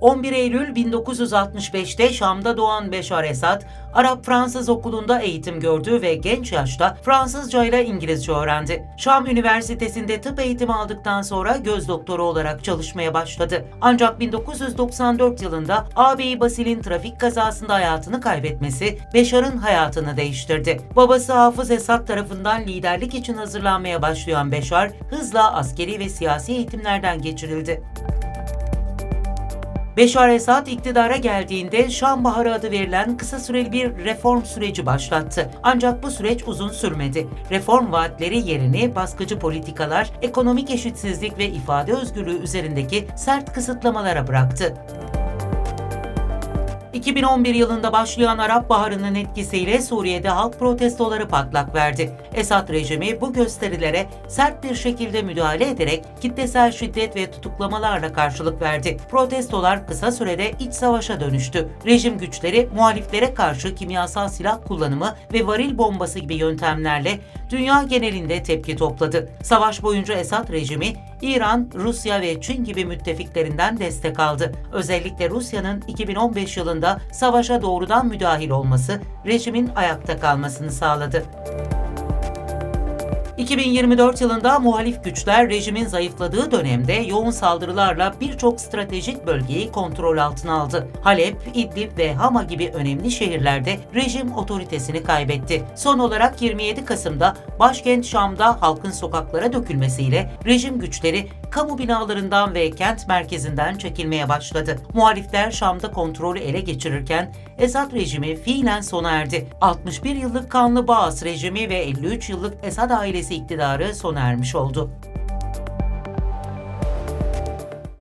11 Eylül 1965'te Şam'da doğan Beşar Esad, Arap-Fransız okulunda eğitim gördü ve genç yaşta Fransızca ile İngilizce öğrendi. Şam Üniversitesi'nde tıp eğitimi aldıktan sonra göz doktoru olarak çalışmaya başladı. Ancak 1994 yılında ağabeyi Basil'in trafik kazasında hayatını kaybetmesi Beşar'ın hayatını değiştirdi. Babası Hafız Esad tarafından liderlik için hazırlanmaya başlayan Beşar, hızla askeri ve siyasi eğitimlerden geçirildi. Beşar Esad iktidara geldiğinde Şam Baharı adı verilen kısa süreli bir reform süreci başlattı. Ancak bu süreç uzun sürmedi. Reform vaatleri yerini baskıcı politikalar, ekonomik eşitsizlik ve ifade özgürlüğü üzerindeki sert kısıtlamalara bıraktı. 2011 yılında başlayan Arap Baharı'nın etkisiyle Suriye'de halk protestoları patlak verdi. Esad rejimi bu gösterilere sert bir şekilde müdahale ederek kitlesel şiddet ve tutuklamalarla karşılık verdi. Protestolar kısa sürede iç savaşa dönüştü. Rejim güçleri muhaliflere karşı kimyasal silah kullanımı ve varil bombası gibi yöntemlerle dünya genelinde tepki topladı. Savaş boyunca Esad rejimi İran, Rusya ve Çin gibi müttefiklerinden destek aldı. Özellikle Rusya'nın 2015 yılında savaşa doğrudan müdahil olması rejimin ayakta kalmasını sağladı. 2024 yılında muhalif güçler rejimin zayıfladığı dönemde yoğun saldırılarla birçok stratejik bölgeyi kontrol altına aldı. Halep, İdlib ve Hama gibi önemli şehirlerde rejim otoritesini kaybetti. Son olarak 27 Kasım'da başkent Şam'da halkın sokaklara dökülmesiyle rejim güçleri kamu binalarından ve kent merkezinden çekilmeye başladı. Muhalifler Şam'da kontrolü ele geçirirken Esad rejimi fiilen sona erdi. 61 yıllık kanlı Baas rejimi ve 53 yıllık Esad ailesi iktidarı sona ermiş oldu.